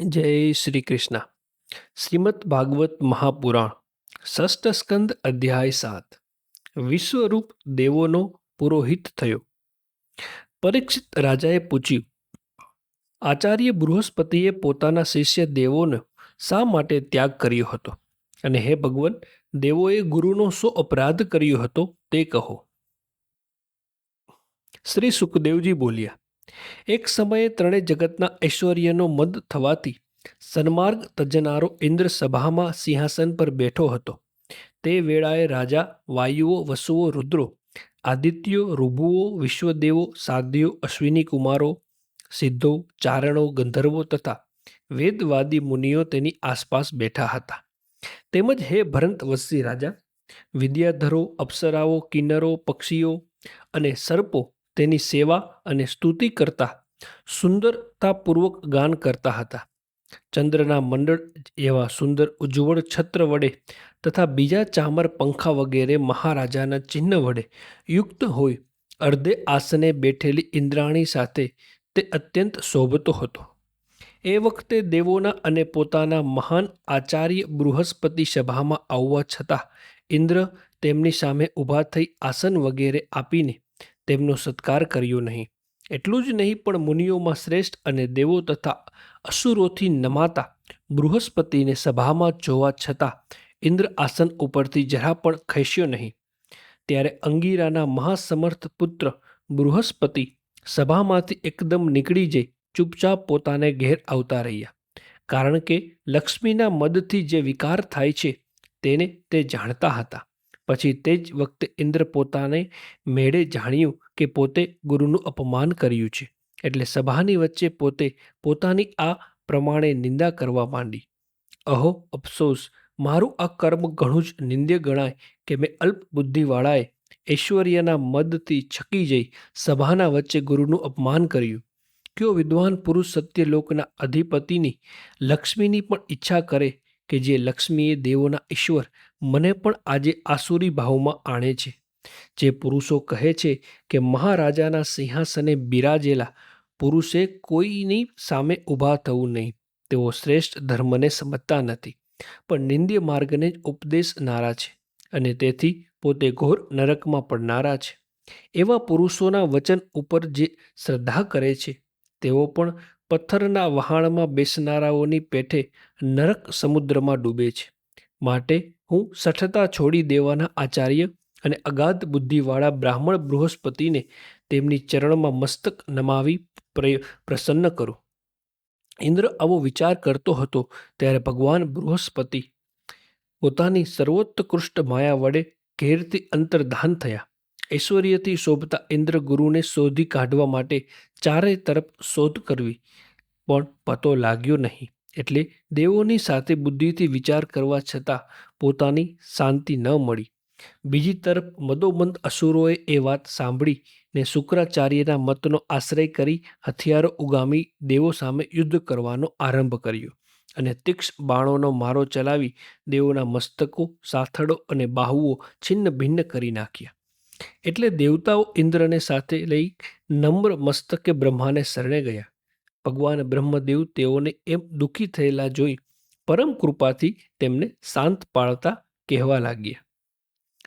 જય શ્રી કૃષ્ણ. શ્રીમદ ભાગવત મહાપુરાણ, ષષ્ઠ સ્કંદ અધ્યાય સાત. વિશ્વરૂપ દેવોનો પુરોહિત થયો. પરીક્ષિત રાજાએ પૂછ્યું, આચાર્ય બૃહસ્પતિએ પોતાના શિષ્ય દેવોનો શા માટે ત્યાગ કર્યો હતો? અને હે ભગવાન, દેવોએ ગુરુનો શો અપરાધ કર્યો હતો તે કહો. શ્રી સુખદેવજી બોલ્યા એક સમયે ત્રણેય જગતના ઐશ્વર્યનો મદ થવાથી સન્માર્ગ તજનારો ઇન્દ્ર સભામાં સિંહાસન પર બેઠો હતો. તે વેળાએ રાજા, વાયુઓ, વસુઓ, રુદ્રો, આદિત્યો ઋભુઓ વિશ્વદેવો સાધ્યો અશ્વિની કુમારો, સિદ્ધો, ચારણો, ગંધર્વો તથા વેદવાદી મુનિઓ તેની આસપાસ બેઠા હતા. તેમજ હે ભરંત વત્સી રાજા, વિદ્યાધરો, અપ્સરાઓ, કિન્નરો, પક્ષીઓ અને સર્પો તેની સેવા અને સ્તુતિ કરતા, સુંદરતાપૂર્વક ગાન કરતા હતા. ચંદ્રના મંડળ એવા સુંદર ઉજ્જવળ છત્ર વડે તથા બીજા ચામર પંખા વગેરે મહારાજાના ચિહ્ન વડે યુક્ત હોય, અર્ધે આસને બેઠેલી ઇન્દ્રાણી સાથે તે અત્યંત શોભતો હતો. એ વખતે દેવોના અને પોતાના મહાન આચાર્ય બૃહસ્પતિ સભામાં આવવા છતાં ઇન્દ્ર તેમની સામે ઊભા થઈ આસન વગેરે આપીને તેમનો સત્કાર કર્યો નહીં. એટલું જ નહીં, પણ મુનિઓમાં શ્રેષ્ઠ અને દેવો તથા અસુરોથી નમાતા બૃહસ્પતિને સભામાં જોવા છતાં ઇન્દ્ર આસન ઉપરથી જરા પણ ખસ્યો નહીં. ત્યારે અંગીરાના મહાસમર્થ પુત્ર બૃહસ્પતિ સભામાંથી એકદમ નીકળી જઈ ચૂપચાપ પોતાને ઘેર આવતા રહ્યા. કારણ કે લક્ષ્મીના મદથી જે વિકાર થાય છે, તેને તે જાણતા હતા. પછી તે જ વખતે ઇન્દ્ર પોતાને મેળે જાણ્યું કે પોતે ગુરુનું અપમાન કર્યું છે. એટલે સભાની વચ્ચે પોતે પોતાની આ પ્રમાણે નિંદા કરવા માંડી. અહો, અફસોસ! મારું આ કર્મ ઘણું જ નિંદ્ય ગણાય કે મેં અલ્પ બુદ્ધિવાળાએ ઐશ્વર્યના મદથી છકી જઈ સભાના વચ્ચે ગુરુનું અપમાન કર્યું. કયો વિદ્વાન પુરુષ સત્યલોકના અધિપતિની લક્ષ્મીની પણ ઈચ્છા કરે કે જે લક્ષ્મીએ દેવોના ઈશ્વર મને પણ આજે આસુરી ભાવમાં આણે છે. જે પુરુષો કહે છે કે મહારાજાના સિંહાસને બિરાજેલા પુરુષે કોઈની સામે ઊભા થવું નહીં. તેઓ શ્રેષ્ઠ ધર્મને સમજતા નથી, પણ નિંદ્ય માર્ગને જ ઉપદેશનારા છે અને તેથી પોતે ઘોર નરકમાં પડનારા છે. એવા પુરુષોના વચન ઉપર જે શ્રદ્ધા કરે છે, તેઓ પણ પથ્થરના વહાણમાં બેસનારાઓની પેઠે નરક સમુદ્રમાં ડૂબે છે. માટે હું સઠતા છોડી દેવાના આચાર્ય અને અગાધ બુદ્ધિવાળા બ્રાહ્મણ બૃહસ્પતિને તેમની ચરણમાં મસ્તક નમાવી પ્રસન્ન કરું. ઇન્દ્ર આવો વિચાર કરતો હતો ત્યારે ભગવાન બૃહસ્પતિ પોતાની સર્વોત્કૃષ્ટ માયા વડે ઘેરથી અંતર્ધાન થયા. ઐશ્વર્યથી શોભતા ઇન્દ્ર ગુરુને શોધી કાઢવા માટે ચારે તરફ શોધ કરવી પણ પતો લાગ્યો નહીં. એટલે દેવોની સાથે બુદ્ધિથી વિચાર કરવા છતાં પોતાની શાંતિ ન મળી. બીજી તરફ મદોમંદ અસુરોએ એ વાત સાંભળી ને શુક્રાચાર્યના મતનો આશ્રય કરી હથિયારો ઉગામી દેવો સામે યુદ્ધ કરવાનો આરંભ કર્યો અને તીક્ષ બાણોનો મારો ચલાવી દેવોના મસ્તકો, સાથળો અને બાહુઓ છિન્ન ભિન્ન કરી નાખ્યા. એટલે દેવતાઓ ઇન્દ્રને સાથે લઈ નમ્ર મસ્તકે બ્રહ્માને શરણે ગયા. ભગવાન બ્રહ્મદેવ તેઓને એમ દુઃખી થયેલા જોઈ પરમ કૃપાથી તેમને શાંત પાળતા કહેવા લાગ્યા.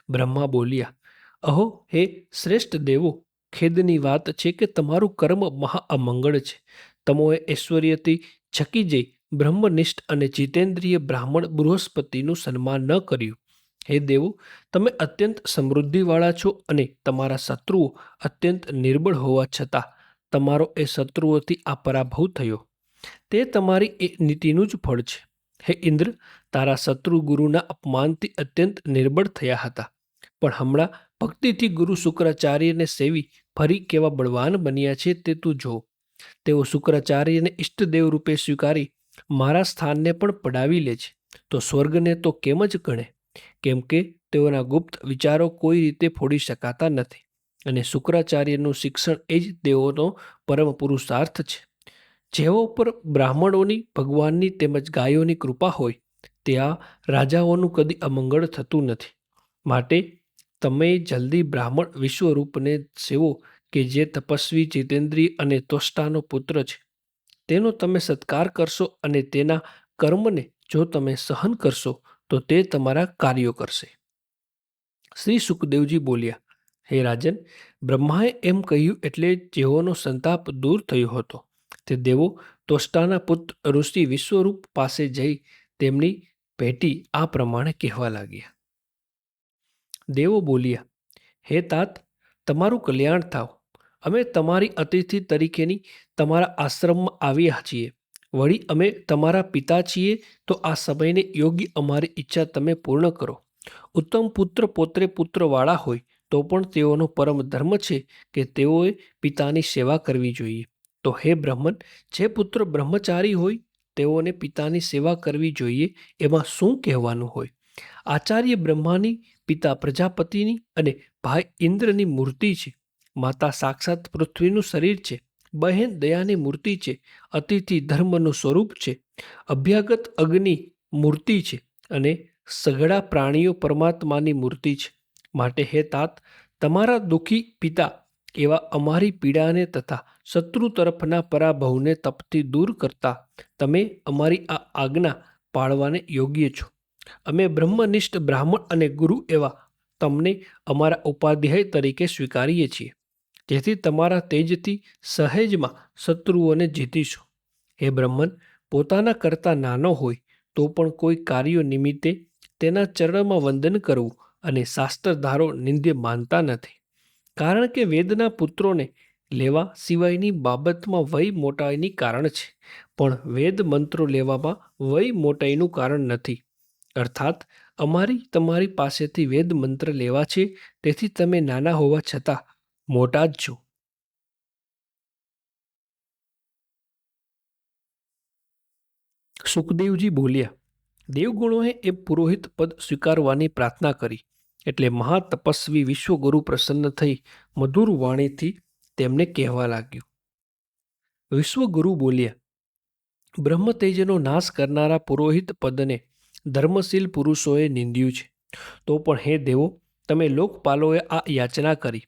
બ્રહ્મા બોલ્યા, અહો, હે શ્રેષ્ઠ દેવો, ખેદની વાત છે કે તમારું કર્મ મહા અમંગળ છે. તમોએ ઐશ્વર્યથી છકી જઈ બ્રહ્મનિષ્ઠ અને જીતેન્દ્રિય બ્રાહ્મણ બૃહસ્પતિનું સન્માન ન કર્યું. હે દેવો, તમે અત્યંત સમૃદ્ધિવાળા છો અને તમારા શત્રુઓ અત્યંત નિર્બળ હોવા છતાં તમારો એ શત્રુઓથી આ પરાભવ થયો. તે તમારી એ નીતિનું જ ફળ છે. હે ઇન્દ્ર, તારા શત્રુ ગુરુના અપમાનથી અત્યંત નિર્બળ થયા હતા. પણ હમણાં ભક્તિથી ગુરુ શુક્રાચાર્યને સેવી ફરી કેવા બળવાન બન્યા છે તે તું જો. તેઓ શુક્રાચાર્યને ઈષ્ટદેવ રૂપે સ્વીકારી મારા સ્થાનને પણ પડાવી લે છે. તો સ્વર્ગને તો કેમ જ ગણે? કેમ કે તેઓના ગુપ્ત વિચારો કોઈ રીતે ફોડી શકાતા નથી. અને શુક્રાચાર્યનું શિક્ષણ એ જ તેઓનો પરમ પુરુષાર્થ છે. જેઓ પર બ્રાહ્મણોની, ભગવાનની તેમજ ગાયોની કૃપા હોય, ત્યાં રાજાઓનું કદી અમંગળ થતું નથી. માટે તમે જલ્દી બ્રાહ્મણ વિશ્વરૂપને સેવો કે જે તપસ્વી જીતેન્દ્રી અને ત્વષ્ટાનો પુત્ર છે. તેનો તમે સત્કાર કરશો અને તેના કર્મને જો તમે સહન કરશો, તો તે તમારા કાર્યો કરશે. શ્રી સુખદેવજી બોલ્યા હે રાજન, બ્રહ્માએ એમ કહ્યું એટલે જેઓનો સંતાપ દૂર થયો હતો, તે દેવો તોષ્ટાના પુત્ર ઋષિ વિશ્વરૂપ પાસે જઈ તેમની ભેટી આ પ્રમાણે કહેવા લાગ્યા. દેવો બોલ્યા, હે તાત, તમારું કલ્યાણ થાવ. અમે તમારી અતિથિ તરીકેની તમારા આશ્રમમાં આવ્યા છીએ. વળી અમે તમારા પિતા છીએ તો આ સમયને યોગ્ય અમારી ઈચ્છા તમે પૂર્ણ કરો. ઉત્તમ પુત્ર પોત્રે પુત્રવાળા હોય તો પણ તેઓનો પરમ ધર્મ છે કે તેઓએ પિતાની સેવા કરવી જોઈએ. તો હે બ્રહ્મન જે પુત્ર બ્રહ્મચારી હોય, તેઓને પિતાની સેવા કરવી જોઈએ એમાં શું કહેવાનું હોય? આચાર્ય બ્રહ્માની, પિતા પ્રજાપતિની અને ભાઈ ઇન્દ્રની મૂર્તિ છે. માતા સાક્ષાત પૃથ્વીનું શરીર છે. બહેન દયાની મૂર્તિ છે. અતિથિ ધર્મનું સ્વરૂપ છે. અભ્યાગત અગ્નિ મૂર્તિ છે અને સઘળા પ્રાણીઓ પરમાત્માની મૂર્તિ છે. માટે હે તાત, તમારા દુઃખી પિતા એવા અમારી પીડાને તથા શત્રુ તરફના પરાભવને તપથી દૂર કરતા તમે અમારી આ આજ્ઞા પાળવાને યોગ્ય છો. અમે બ્રહ્મનિષ્ઠ બ્રાહ્મણ અને ગુરુ એવા તમને અમારા ઉપાધ્યાય તરીકે સ્વીકારીએ છીએ. જેથી તમારા તેજથી સહેજમાં શત્રુઓને જીતીશું. હે બ્રહ્મન, પોતાના કરતાં નાનો હોય તો પણ કોઈ કાર્યો નિમિત્તે તેના ચરણમાં વંદન કરવું અને શાસ્ત્રધારો નિંદ્ય માનતા નથી. કારણ કે વેદના પુત્રોને લેવા સિવાયની બાબતમાં વય મોટાઈની કારણ છે. પણ વેદ મંત્રો લેવામાં વય મોટાઈનું કારણ નથી. અર્થાત, અમારી તમારી પાસેથી વેદ મંત્ર લેવા છે, તેથી તમે નાના હોવા છતાં મોટા જ છો. સુખદેવજી બોલ્યા દેવગુણોએ એ પુરોહિત પદ સ્વીકારવાની પ્રાર્થના કરી. એટલે મહાતપસ્વી વિશ્વગુરુ પ્રસન્ન થઈ મધુર વાણીથી તેમને કહેવા લાગ્યું. વિશ્વગુરુ બોલ્યા, બ્રહ્મતેજનો નાશ કરનારા પુરોહિત પદને ધર્મશીલ પુરુષોએ નિંદ્યું છે. તો પણ હે દેવો, તમે લોકપાલોએ આ યાચના કરી.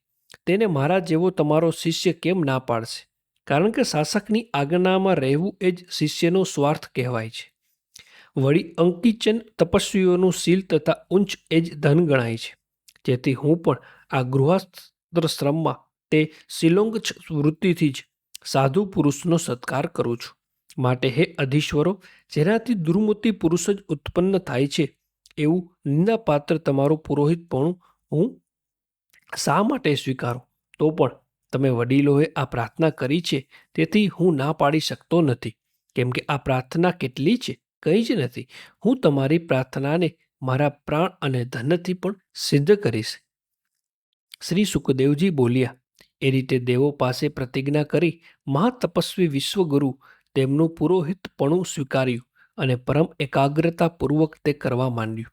તેને મારા જેવો તમારો શિષ્ય કેમ ના પાડશે? કારણ કે શાસકની આજ્ઞામાં રહેવું એ જ શિષ્યનો સ્વાર્થ કહેવાય છે. વળી અંકિચન તપસ્વીઓનું શીલ તથા ઉંચ એ જ ધન ગણાય છે. જેથી હું પણ આ ગૃહસ્થ શ્રમમાં તે શિલોંગ વૃત્તિથી જ સાધુ પુરુષનો સત્કાર કરું છું. માટે હે અધીશ્વરો, જેનાથી દુર્મૂર્તિ પુરુષ જ ઉત્પન્ન થાય છે, એવું નિંદાપાત્ર તમારું પુરોહિતપણું હું શા માટે સ્વીકારું? તો પણ તમે વડીલોએ આ પ્રાર્થના કરી છે, તેથી હું ના પાડી શકતો નથી. કેમ કે આ પ્રાર્થના કેટલી છે? કંઈ જ નથી. હું તમારી પ્રાર્થનાને મારા પ્રાણ અને ધનથી પણ સિદ્ધ કરીશ. શ્રી સુખદેવજી બોલ્યા, એ રીતે દેવો પાસે પ્રતિજ્ઞા કરી મહાતપસ્વી વિશ્વગુરુ તેમનું પુરોહિતપણું સ્વીકાર્યું અને પરમ એકાગ્રતાપૂર્વક તે કરવા માંડ્યું.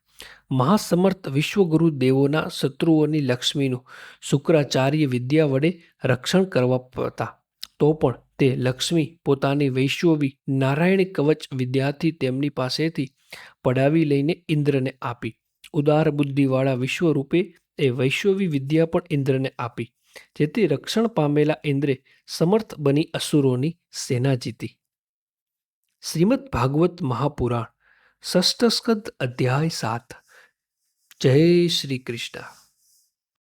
મહાસમર્થ વિશ્વગુરુ દેવોના શત્રુઓની લક્ષ્મીનું શુક્રાચાર્ય વિદ્યા વડે રક્ષણ કરવા હતા. તો પણ તે લક્ષ્મી પોતાની વૈશ્વવી નારાયણ કવચ વિદ્યાથી તેમની પાસેથી પડાવી લઈને ઇન્દ્રને આપી. ઉદાર બુદ્ધિવાળા વિશ્વરૂપે એ વૈશ્વવી વિદ્યા પણ ઇન્દ્રને આપી, જેથી રક્ષણ પામેલા ઇન્દ્રે સમર્થ બની અસુરોની સેના જીતી. શ્રીમદ ભાગવત મહાપુરાણ, ષષ્ઠસ્કંદ અધ્યાય સાત. જય શ્રી કૃષ્ણ.